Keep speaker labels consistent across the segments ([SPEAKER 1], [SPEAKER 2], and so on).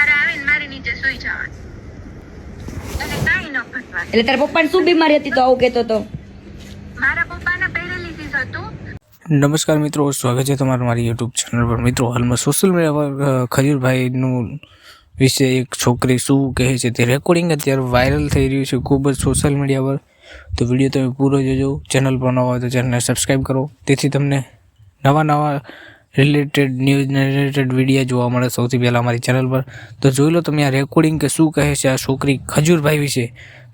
[SPEAKER 1] તારે આવીને મારી નીચે સુઈ જવાનું. એને કાંઈ ન ઘટવાનું
[SPEAKER 2] એટલે તારા પપ્પાને શું બીમારી હતી તો આવું કહેતો તો?
[SPEAKER 1] મારા પપ્પાને પેરેલિસિસ હતું.
[SPEAKER 3] નમસ્કાર મિત્રો સ્વાગત છે તમારું મારી યુટ્યુબ ચેનલ પર. મિત્રો હાલમાં સોશિયલ મીડિયા પર ખજીરભાઈનું ખજૂરભાઈનું વિશે એક છોકરી શું કહે છે તે રેકોર્ડિંગ અત્યારે વાયરલ થઈ રહ્યું છે ખૂબ જ સોશિયલ મીડિયા પર. તો વીડિયો તમે પૂરો જોજો. ચેનલ પર નવા હોય તો ચેનલને સબસ્ક્રાઈબ કરો. તેથી તમને નવા નવા રિલેટેડ ન્યૂઝને રિલેટેડ વીડિયો જોવા મળે સૌથી પહેલાં અમારી ચેનલ પર. તો જોઈ લો તમે આ રેકોર્ડિંગ કે શું કહે છે આ છોકરી ખજૂરભાઈ વિશે.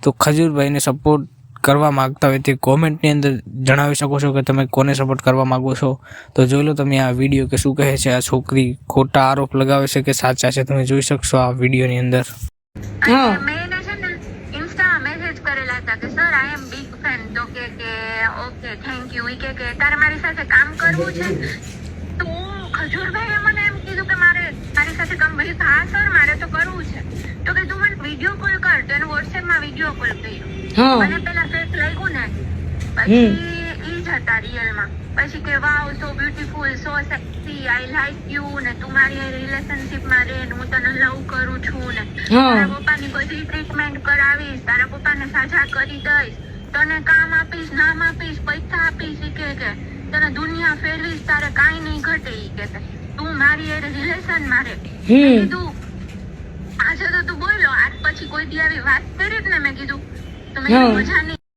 [SPEAKER 3] તો ખજૂરભાઈને સપોર્ટ કરવા માગતા હોય તે કોમેન્ટની અંદર જણાવી શકો છો કે તમે કોને સપોર્ટ કરવા માગો છો. તો જોઈ લો તમે આ વીડિયો કે શું કહે છે આ છોકરી ખોટા આરોપ લગાવે છે કે સાચા છે તમે જોઈ શકશો આ વિડીયોની અંદર.
[SPEAKER 1] ઓકે થેન્ક યુ કે કે તારે મારી સાથે કામ કરવું છે તો ખજૂરભાઈએ મને એમ કીધું કે મારે સાથે કંપની હા સર મારે તો કરવું છે. તો કે તું મને વીડિયો કોલ કર તો એને વોટ્સએપમાં વીડિયો કોલ કર્યો. મને પેલા ફેક લાગ્યું ને પછી ઈ જ હતા રિયલમાં પછી કે wow so beautiful so sexy I like you ને તું મારી રિલેશનશિપમાં ને હું તને લવ કરું છું ને. તારા પપ્પાની બધી ટ્રીટમેન્ટ કરાવીશ તારા પપ્પાને સાજા કરી દઈશ તને કામ આપીશ નામ આપીશ પૈસા આપીશ ઈ કે કે તને દુનિયા ફેરવીશ તારે કાંઈ નહીં ઘટે ઈ કે. મારી એ રિલેશન મારે. કીધું આજે તો તું બોલો આજ પછી કોઈ દી આવી વાત કરી જ ને. મેં કીધું તો મેં મજા નહીં